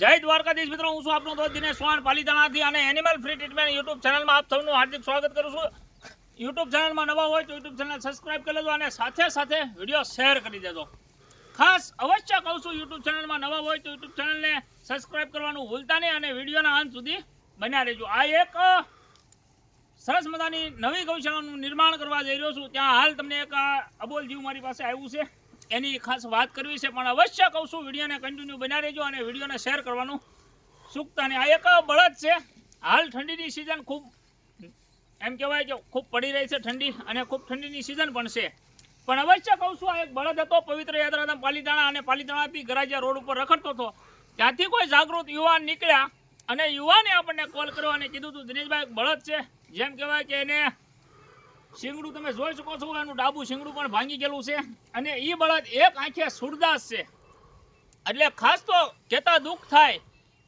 જય દ્વારકાધીશ મિત્રો, હું છું આપનો દોસ્ત દિનેશ ચૌહાણ, પાલીતાણાથી અને એનિમલ ફ્રી ટ્રીટમેન્ટ યુટ્યુબ ચેનલમાં આપ સૌનું હાર્દિક સ્વાગત કરું છું. યુટ્યુબ ચેનલમાં નવા હોય તો યુટ્યુબ ચેનલ સબસ્ક્રાઇબ કરી લેજો અને સાથે સાથે વીડિયો શેર કરી દેજો. ખાસ અવશ્ય કહું છું યુટ્યુબ ચેનલમાં નવા હોય તો યુટ્યુબ ચેનલને સબસ્ક્રાઇબ કરવાનું ભૂલતા નહીં અને વિડીયોના અંત સુધી બન્યા રહેજો. આ એક સરસ મજાની નવી ગૌશાળાનું નિર્માણ કરવા જઈ રહ્યો છું. ત્યાં હાલ તમને એક અબોલ જીવ મારી પાસે આવ્યું છે. એની ખાસ વાત કરવી છે, પણ અવશ્ય કહું છું, વિડીયોને કન્ટિન્યુ બનાવી રહેજો અને વિડીયોને શેર કરવાનું ચૂકતા નહીં. આ એક બળદ છે. હાલ ઠંડીની સિઝન ખૂબ, એમ કહેવાય કે ખૂબ પડી રહી છે ઠંડી અને ખૂબ ઠંડીની સિઝન પણ છે. પણ અવશ્ય કહું છું, આ એક બળદ હતો, પવિત્ર યાત્રાધામ પાલીતાણા અને પાલીતાણાથી ગરાજિયા રોડ ઉપર રખડતો હતો. ત્યાંથી કોઈ જાગૃત યુવાન નીકળ્યા અને યુવાને આપણને કોલ કર્યો અને કીધું હતું દિનેશભાઈ બળદ છે. જેમ કહેવાય કે એને શિંગડું તમે જોઈ શકો છો, એનું ડાબુ શિંગડું પણ ભાંગી ગયેલું છે. અને એ બળદ એક આંખે સુરદાસ છે. એટલે ખાસ તો કહેતા દુઃખ થાય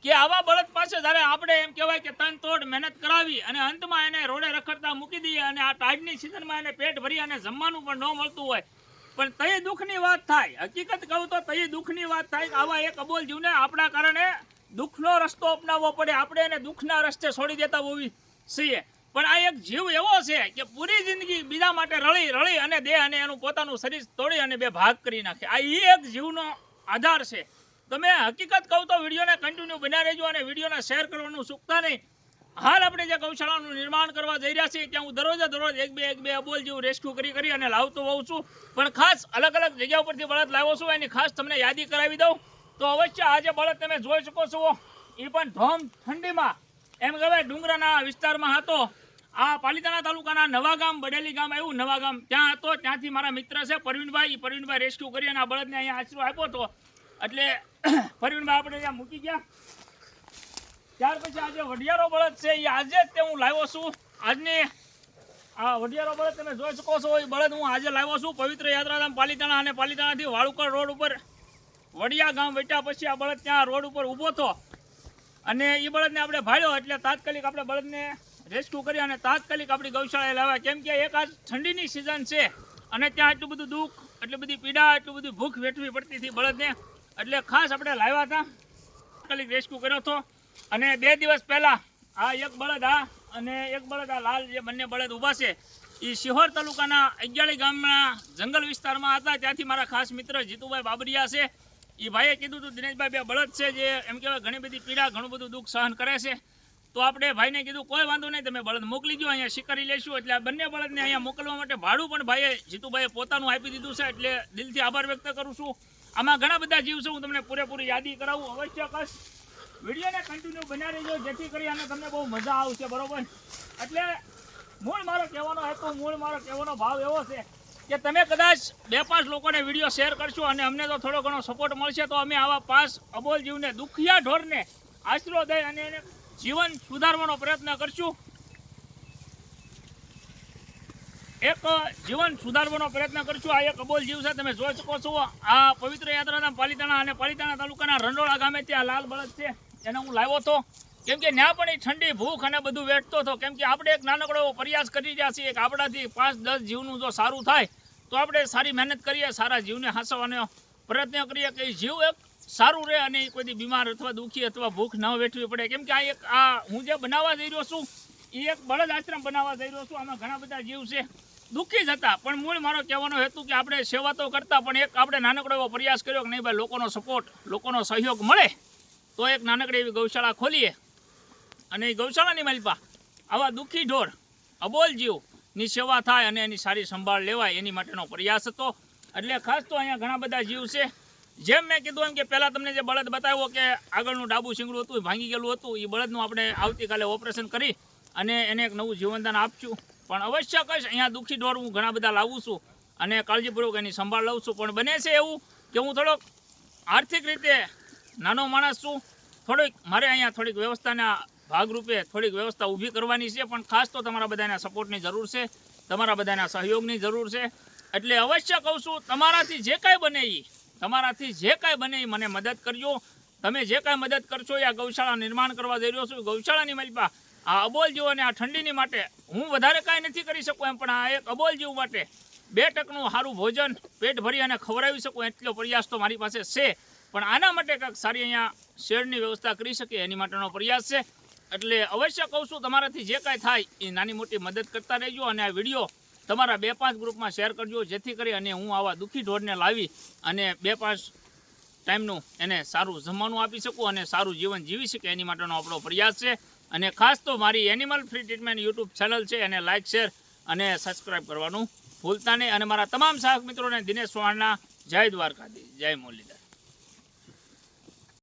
કે આવા બળદ પાસે જ્યારે આપણે એમ કહેવાય કે તન તોડ મહેનત કરાવી અને અંતમાં એને રોડે રખડતા મૂકી દઈએ અને આ ટાઈડની સિઝનમાં એને પેટ ભરી અને જમવાનું પણ ન મળતું હોય, પણ તઈ દુઃખની વાત થાય. હકીકત કહું તો તઈ દુઃખની વાત થાય આવા એક અબોલ જીવને આપણા કારણે દુઃખનો રસ્તો અપનાવવો પડે. આપણે એને દુઃખના રસ્તે છોડી દેતા હોવી છીએ પણ આ એક જીવ એવો છે કે પૂરી જિંદગી બીજા માટે રળી રળી અને દેહ અને એનું પોતાનું શરીર તોડી અને બે ભાગ કરી નાખે. આ એ એક જીવનો આધાર છે. તમે હકીકત કહું તો વિડીયોને કન્ટિન્યુ બન્યા રહેજો અને વિડીયોને શેર કરવાનું ચૂકતા નહીં. હાલ આપણે જે ગૌશાળાનું નિર્માણ કરવા જઈ રહ્યા છીએ, ત્યાં હું દરરોજે દરરોજ એક બે એક બે અબોલ જેવું રેસ્ક્યુ કરી કરી અને લાવતો હોઉં છું. પણ ખાસ અલગ અલગ જગ્યા ઉપરથી બળદ લાવો છું, એની ખાસ તમને યાદી કરાવી દઉં. તો અવશ્ય આજે બળદ તમે જોઈ શકો છો. એ પણ ધોમ ઠંડીમાં. એમ કહેવાય ડુંગરાના વિસ્તારમાં હતો. આ પાલીતાણા તાલુકાના નવા ગામ બડેલી ગામ આવ્યું નવા ગામ ત્યાં હતો, ત્યાંથી મારા મિત્ર છે, પરવીનભાઈ. પરવીનભાઈ રેસ્ક્યુ કરી અને આ બળદને અહીંયા આશરો આપ્યો હતો. એટલે પરવીનભાઈ આપણે ત્યાં મૂકી ગયા. ત્યાર પછી આજે વઢિયારો બળદ છે એ આજે જ તે હું લાવ્યો છું. આજની આ વઢિયારો બળદ તમે જોઈ શકો છો એ બળદ હું આજે લાવ્યો છું. પવિત્ર યાત્રાધામ પાલીતાણા અને પાલીતાણાથી વાળુકર રોડ ઉપર વડિયા ગામ વેટ્યા પછી આ બળદ ત્યાં રોડ ઉપર ઊભો હતો અને એ બળદને આપણે ભાળ્યો, એટલે તાત્કાલિક આપણે બળદને રેસ્ક્યુ કરી અને તાત્કાલિક આપણી ગૌશાળાએ લાવ્યા. કેમ કે એક આ ઠંડીની સિઝન છે અને ત્યાં એટલું બધું દુઃખ, એટલી બધી પીડા, એટલું બધું ભૂખ વેઠવી પડતી હતી બળદને. એટલે ખાસ આપણે લાવ્યા હતા. તાત્કાલિક રેસ્ક્યુ કર્યો હતો. અને બે દિવસ પહેલાં આ એક બળદ આ અને એક બળદ આ લાલ જે બંને બળદ ઊભા છે એ શિહોર તાલુકાના અગિયાળી ગામના જંગલ વિસ્તારમાં હતા. ત્યાંથી મારા ખાસ મિત્ર જીતુભાઈ બાબરિયા છે. એ ભાઈએ કીધું હતું દિનેશભાઈ, બે બળદ છે જે એમ કહેવાય ઘણી બધી પીડા, ઘણું બધું દુઃખ સહન કરે છે. તો આપણે ભાઈને કીધું, કોઈ વાંધો નહીં, તમે બળદ મોકલી દો અહીંયા શિકારી લેશું. એટલે આ બંને બળદને અહીંયા મોકલવા માટે ભાડું પણ ભાઈએ જીતુભાઈએ પોતાનું આપી દીધું છે, એટલે દિલથી આભાર વ્યક્ત કરું છું. આમાં ઘણા બધા જીવ છે, હું તમને પૂરેપૂરી યાદી કરાવું. અવશ્ય કશ વિડીયોને કન્ટિન્યુ બના રહેજો, જેથી કરી અને તમને બહુ મજા આવશે, બરોબર? એટલે મૂળ મારો કહેવાનો હેતુ મૂળ મારો કહેવાનો ભાવ એવો છે કે તમે કદાચ બે પાંચ લોકોને વીડિયો શેર કરશો અને અમને તો થોડો ઘણો સપોર્ટ મળશે, તો અમે આવા પાંચ અબોલ જીવને દુખિયા ઢોરને આશરો દઈ અને એને જીવન સુધારવાનો પ્રયત્ન કરશું. એક જીવન સુધારવાનો પ્રયત્ન કરશું. આ એક અબોલ જીવ છે, તમે જોઈ શકો છો. આ પવિત્ર યાત્રાધામ પાલિતાણા અને પાલિતાણા તાલુકાના રંડોળા ગામે ત્યાં લાલ બળદ છે. એને હું લાવ્યો હતો. કેમ કે ત્યાં પણ એ ઠંડી ભૂખ અને બધું વેઠતો હતો. કેમ કે આપણે એક નાનકડો એવો પ્રયાસ કરી રહ્યા છીએ કે આપણાથી પાંચ, દસ જીવનું જો સારું થાય, તો આપણે સારી મહેનત કરીએ, સારા જીવને હાંસવાનો પ્રયત્ન કરીએ કે જીવ એક સારું રહે અને કોઈ બીમાર અથવા દુઃખી અથવા ભૂખ ન વેઠવી પડે. કેમ કે આ એક આ હું જે બનાવવા જઈ રહ્યો છું, એ એક બળદ આશ્રમ બનાવવા જઈ રહ્યો છું. આમાં ઘણા બધા જીવ છે. દુઃખી જ હતા. પણ મૂળ મારો કહેવાનો હેતુ કે આપણે સેવા તો કરતા, પણ એક આપણે નાનકડો એવો પ્રયાસ કર્યો કે નહીં ભાઈ, લોકોનો સપોર્ટ લોકોનો સહયોગ મળે, તો એક નાનકડી એવી ગૌશાળા ખોલીએ. અને એ ગૌશાળાની માલિપા, આવા દુઃખી ઢોર, અબોલ જીવની સેવા થાય અને એની સારી સંભાળ લેવાય, એની માટેનો પ્રયાસ હતો. એટલે ખાસ તો અહીંયા ઘણા બધા જીવ છે. જેમ મેં કીધું એમ કે પહેલાં તમને જે બળદ બતાવ્યો કે આગળનું ડાબું શીંગડું હતું ભાંગી ગયેલું હતું એ બળદનું આપણે આવતીકાલે ઓપરેશન કરી અને એને એક નવું જીવનદાન આપશું. પણ અવશ્ય કહીશ, અહીંયા દુઃખી ઢોર હું ઘણા બધા લાવું છું અને કાળજીપૂર્વક એની સંભાળ લઉં છું. પણ બને છે એવું કે હું થોડોક આર્થિક રીતે નાનો માણસ છું. થોડીક, મારે અહીંયા થોડીક વ્યવસ્થાના ભાગરૂપે થોડીક વ્યવસ્થા ઊભી કરવાની છે, પણ ખાસ તો તમારા બધાના સપોર્ટની જરૂર છે, તમારા બધાના સહયોગની જરૂર છે. એટલે અવશ્ય કહું છું, તમારાથી જે કાંઈ બને એ તમારાથી જે કાંઈ બને એ મને મદદ કરજો. તમે જે કાંઈ મદદ કરશો એ આ ગૌશાળા નિર્માણ કરવા જઈ રહ્યો છું. ગૌશાળાની મલપા આ અબોલ જીવોને આ ઠંડીની માટે હું વધારે કાંઈ નથી કરી શકું એમ, પણ આ એક અબોલ જીવ માટે બે ટકનું સારું ભોજન, પેટ ભરી અને ખવડાવી શકું એટલો પ્રયાસ તો મારી પાસે છે. પણ આના માટે કંઈક સારી અહીંયા શેડની વ્યવસ્થા કરી શકે એની માટેનો પ્રયાસ છે. એટલે અવશ્ય કહું છું, તમારાથી જે કાંઈ થાય એ નાની મોટી મદદ કરતા રહેજો અને આ વીડિયો તમારા બે પાંચ ગ્રુપમાં શેર કરજો, જેથી કરી અને હું આવા દુઃખી ઢોરને લાવી અને બે પાંચ ટાઈમનું એને સારું જમવાનું આપી શકું અને સારું જીવન જીવી શકે, એની માટેનો આપણો પ્રયાસ છે. અને ખાસ તો મારી animal free treatment YouTube channel છે, એને લાઇક શેર અને સબસ્ક્રાઈબ કરવાનું ભૂલતા નહીં. અને મારા તમામ સહાયક મિત્રોને દિનેશ સોહાણના જય દ્વારકાધી જય મુરલીધર.